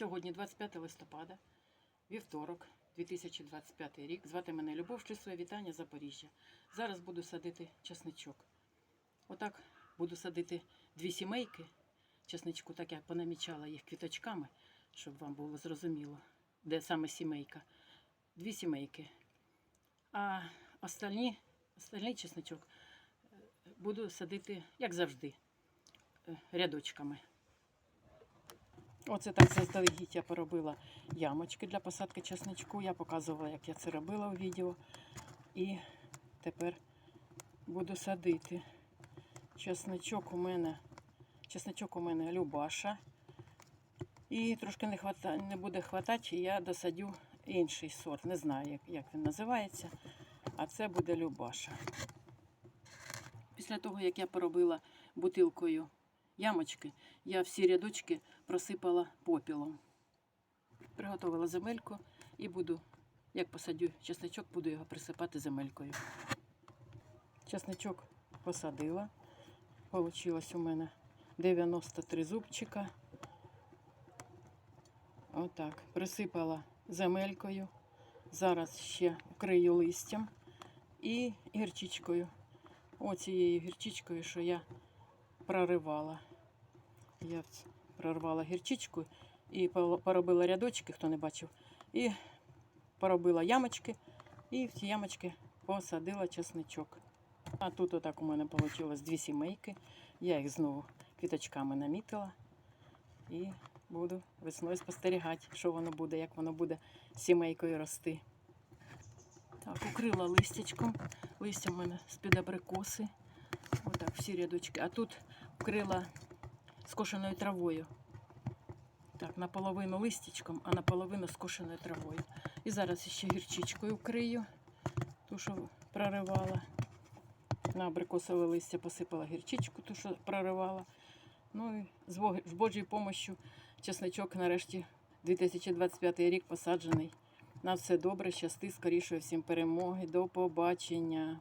Сьогодні 25 листопада, вівторок, 2025 рік. Звати мене Любов, чувствує вітання Запоріжжя. Зараз буду садити часничок. Отак буду садити дві сімейки часничку, так я понамічала їх квіточками, щоб вам було зрозуміло, де саме сімейка. Дві сімейки. А остальні, остальний чесничок е, буду садити, як завжди, е, рядочками. Оце так заздалегідь я поробила ямочки для посадки чесничку. Я показувала, як я це робила у відео. І тепер буду садити. Чесничок у мене, чесничок у мене Любаша. І трошки не, хвата, не буде хватати, я досадю інший сорт. Не знаю, як, як він називається. А це буде Любаша. Після того, як я поробила бутилкою ямочки, я всі рядочки просипала попілом. Приготувала земельку і буду, як посадю чесничок, буду його присипати земелькою. Чесничок посадила. Получилось у мене 93 зубчика. Отак. Присипала земелькою. Зараз ще вкрию листям і гірчичкою. Оцією гірчичкою, що я проривала. Я прорвала гірчичку і поробила рядочки, хто не бачив, і поробила ямочки, і в ці ямочки посадила чесничок. А тут отак у мене вийшло дві сімейки. Я їх знову квіточками намітила і буду весною спостерігати, що воно буде, як воно буде сімейкою рости. Так, укрила листячком. Листя в мене з-під абрикоси. Отак, всі рядочки. А тут вкрила скошеною травою. Так, наполовину листячком, а наполовину скошеною травою. І зараз ще гірчичкою вкрию, ту, що проривала. На абрикосове листя посипала гірчичку, ту, що проривала. Ну і з Божою допомогою чесничок нарешті 2025 рік посаджений. На все добре, щасти, скорішої всім перемоги. До побачення.